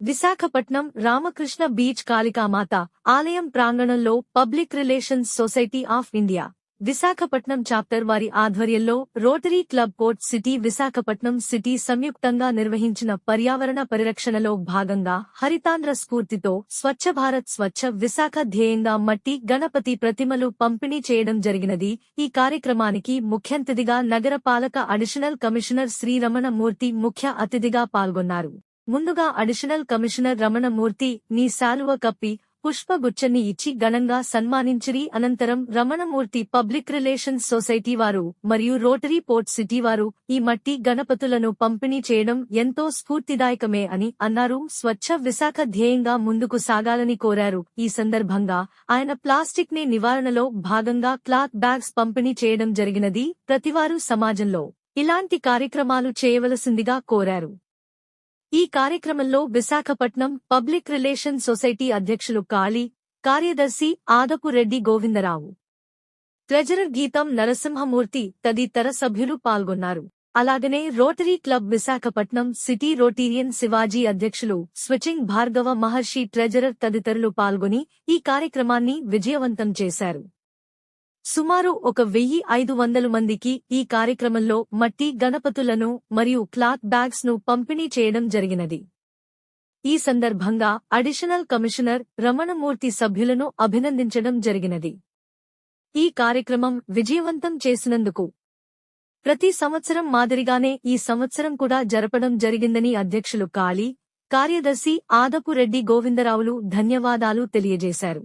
Visakhapatnam Ramakrishna beach Kalikamata ఆలయం ప్రాంగణంలో Public Relations Society of India. Visakhapatnam chapter వారి ఆధ్వర్యంలో Rotary Club court city Visakhapatnam city సంయుక్తంగా నిర్వహించిన పర్యావరణ పరిరక్షణలో భాగంగా హరితాంధ్ర స్ఫూర్తితో స్వచ్ఛ భారత్ స్వచ్ఛ విశాఖ ధ్యేయంగా మట్టి గణపతి ప్రతిమలు పంపిణీ చేయడం జరిగినది. ఈ కార్యక్రమానికి ముఖ్యంతిథిగా నగరపాలక అడిషనల్ కమిషనర్ శ్రీ రమణమూర్తి ముఖ్య అతిథిగా పాల్గొన్నారు. ముందుగా అడిషనల్ కమిషనర్ రమణమూర్తి నీ శాలువ కప్పి పుష్పగుచ్చని ఇచ్చి ఘనంగా సన్మానించిరి. అనంతరం రమణమూర్తి పబ్లిక్ రిలేషన్స్ సొసైటీ వారు మరియు రోటరీ పోర్ట్ సిటీ వారు ఈ మట్టి గణపతులను పంపిణీ చేయడం ఎంతో స్ఫూర్తిదాయకమే అని అన్నారు. స్వచ్ఛ విశాఖ ధ్యేయంగా ముందుకు సాగాలని కోరారు. ఈ సందర్భంగా ఆయన ప్లాస్టిక్ని నివారణలో భాగంగా క్లాత్ బ్యాగ్స్ పంపిణీ చేయడం జరిగినది ప్రతివారు సమాజంలో ఇలాంటి కార్యక్రమాలు చేయవలసిందిగా కోరారు. ఈ కార్యక్రమంలో విశాఖపట్నం పబ్లిక్ రిలేషన్ సొసైటీ అధ్యక్షులు కాళీ కార్యదర్శి ఆదపు రెడ్డి గోవిందరావు. ట్రెజరర్ గీతం నరసింహమూర్తి తదితర సభ్యులు పాల్గొన్నారు. అలాగనే Rotary Club Visakhapatnam City Rotarian Shivaji అధ్యక్షులు స్విచింగ్ భార్గవ మహర్షి ట్రెజరర్ తదితరులు పాల్గొని ఈ కార్యక్రమాన్ని విజయవంతం చేశారు. సుమారు ఒక వెయ్యి ఐదు వందల మందికి ఈ కార్యక్రమంలో మట్టి గణపతులను మరియు క్లాత్ బ్యాగ్స్ను పంపిణీ చేయడం జరిగినది. ఈ సందర్భంగా అడిషనల్ కమిషనర్ రమణమూర్తి సభ్యులను అభినందించడం జరిగినది. ఈ కార్యక్రమం విజయవంతం చేసినందుకు ప్రతి సంవత్సరం మాదిరిగానే ఈ సంవత్సరం కూడా జరపడం జరిగిందని అధ్యక్షులు కాళీ కార్యదర్శి ఆదపు రెడ్డి గోవిందరావులు ధన్యవాదాలు తెలియజేశారు.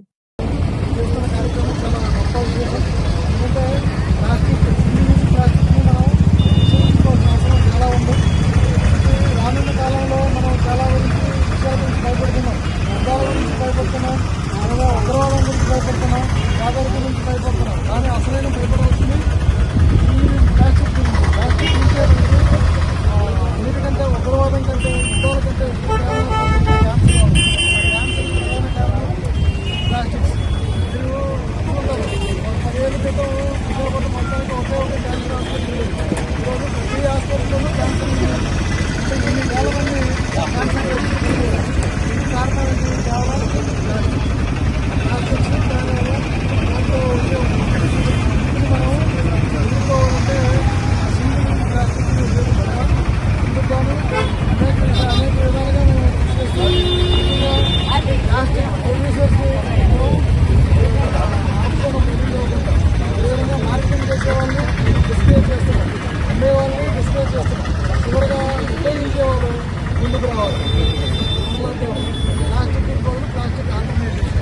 ముందుకు రావాలి ప్లాస్టిక్ బదులు ప్లాస్టిక్ ఆల్టర్నేటివ్స్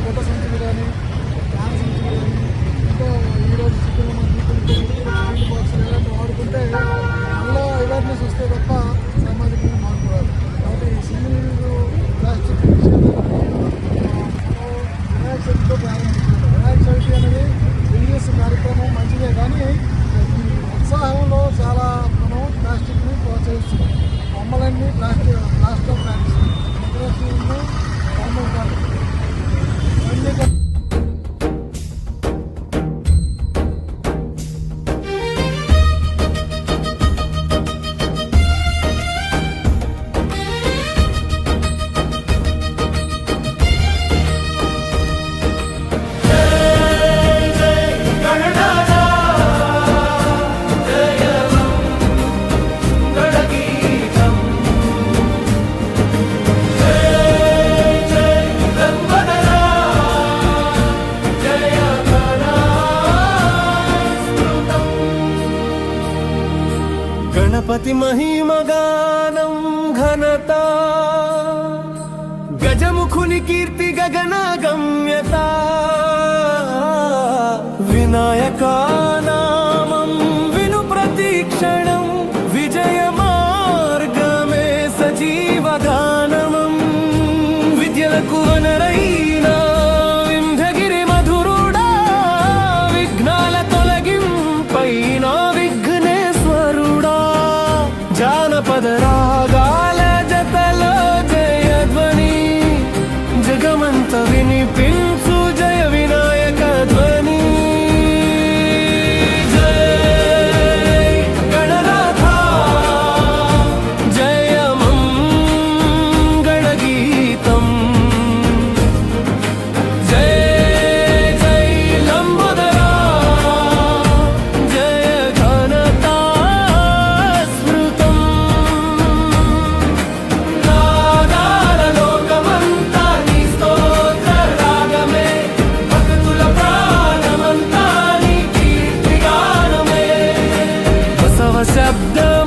ఫోటో సంచులు కానీ క్యాన్ సంచులు కానీ ఇంకా ఈరోజు చికెన్ మంది స్టీల్ బాక్స్ ఇలాంటివి వాడుకుంటే మళ్ళీ అవేర్నెస్ వస్తే తప్ప సామాజికంగా మార్పు రాదు కాబట్టి సింగిల్ ప్లాస్టిక్ వినాయక చవితితో ప్రారంభించారు వినాయక చవితి అనేది రిలీజియస్ కార్యక్రమం మంచిదే కానీ ఉత్సాహంలో చాలా మనం ప్లాస్టిక్ని ప్రోత్సహిస్తున్నాం బొమ్మలన్నీ ప్లాస్టిక్ ప్లాస్టిక్ ప్లాంట్స్ గణపతి మహిమగానం ఘనత. గజముఖుని కీర్తి గగన గమ్యత. Vinayaka grab the